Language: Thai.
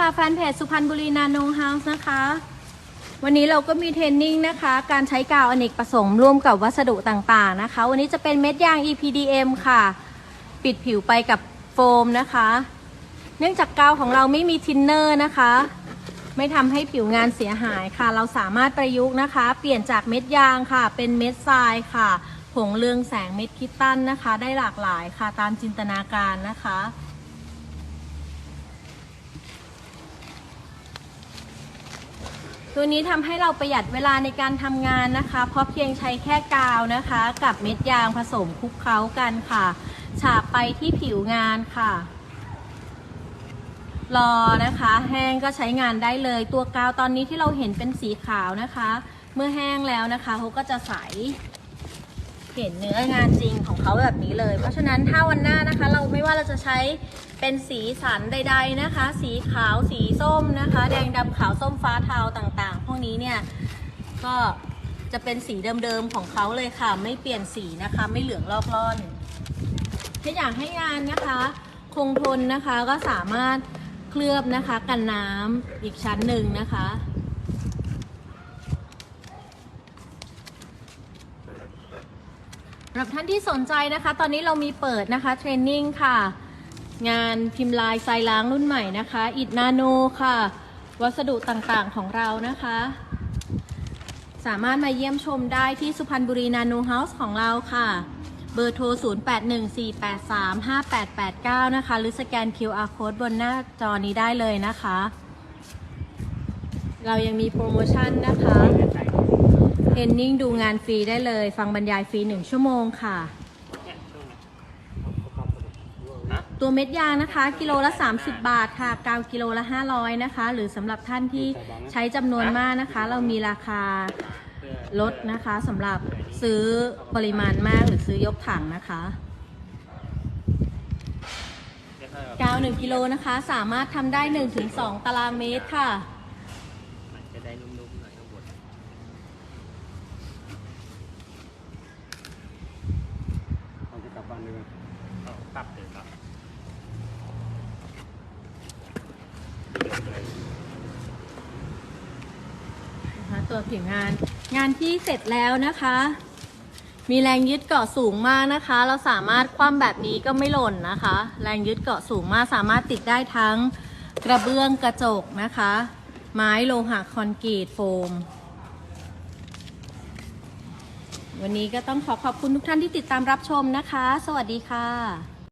ค่ะแฟนเพจสุพรรณบุรีนาโนเฮาส์นะคะ วันนี้เราก็มีเทรนนิ่งนะคะ การใช้กาวอเนกประสงค์ร่วมกับวัสดุต่างๆนะคะ วันนี้จะเป็นเม็ดยาง EPDM ค่ะ ปิดผิวไปกับโฟมนะคะ เนื่องจากกาวของเราไม่มีทินเนอร์นะคะ ไม่ทำให้ผิวงานเสียหายค่ะ เราสามารถประยุกต์นะคะ เปลี่ยนจากเม็ดยางค่ะ เป็นเม็ดทรายค่ะ ผงเรืองแสงเม็ดคิตตันนะคะ ได้หลากหลายค่ะตามจินตนาการนะคะ ตัวนี้ทำให้เราประหยัดเวลาในการทำงานนะคะ เพราะเพียงใช้แค่กาวนะคะ กับเม็ดยางผสมคลุกเคล้ากันค่ะ ฉาบไปที่ผิวงานค่ะ รอนะคะ แห้งก็ใช้งานได้เลย ตัวกาวตอนนี้ที่เราเห็นเป็นสีขาวนะคะ เมื่อแห้งแล้วนะคะเขาก็จะใส เห็นเนื้องานจริงของเขาแบบนี้เลย เพราะฉะนั้นถ้าวันหน้านะคะ เราไม่ว่าเราจะใช้เป็นสีสันใด ๆนะคะ สีขาวสีส้มนะคะ แดงดำขาวส้มฟ้าเทาต่างๆ พวกนี้เนี่ยก็จะเป็นสีเดิมๆของเขาเลยค่ะ ไม่เปลี่ยนสีนะคะ ไม่เหลืองลอกล่อน ถ้าอยากให้งานนะคะ คงทนนะคะก็สามารถเคลือบนะคะ กันน้ำอีกชั้นหนึ่งนะคะ สำหรับท่านที่สนใจนะคะ ตอนนี้เรามีเปิดนะคะเทรนนิ่งค่ะ งานพิมพ์ลายทรายล้างรุ่นใหม่นะคะ อิดนาโนค่ะ วัสดุต่างๆของเรานะคะ สามารถมาเยี่ยมชมได้ที่สุพรรณบุรีนาโนเฮาส์ของเราค่ะ เบอร์โทร 0814835889 นะคะ หรือสแกน QR code บนหน้าจอนี้ได้เลยนะคะ เรายังมีโปรโมชั่นนะคะ เทรนนิ่งดูงานฟรีได้เลย ฟังบรรยายฟรี1ชั่วโมงค่ะ ตัวเม็ดยางนะคะ กิโลละ 30 บาทค่ะกาวกิโลละ 500 นะคะ หรือสำหรับท่านที่ใช้จำนวนมากนะคะ เรามีราคาลดนะคะสำหรับซื้อปริมาณมากหรือซื้อยกถังนะคะกาว 1 กิโลนะคะ สามารถทำได้ 1-2 ตารางเมตรค่ะ มันจะได้นุ่มๆหน่อยข้างบนเราจะกลับบ้านเลยเอากลับเลยครับนะคะตัวผิวงาน งานที่เสร็จแล้วนะคะ มีแรงยึดเกาะสูงมากนะคะ เราสามารถคว่ำแบบนี้ก็ไม่หล่นนะคะ แรงยึดเกาะสูงมากสามารถติดได้ทั้งกระเบื้องกระจกนะคะ ไม้โลหะคอนกรีตโฟม วันนี้ก็ต้องขอขอบคุณทุกท่านที่ติดตามรับชมนะคะ สวัสดีค่ะ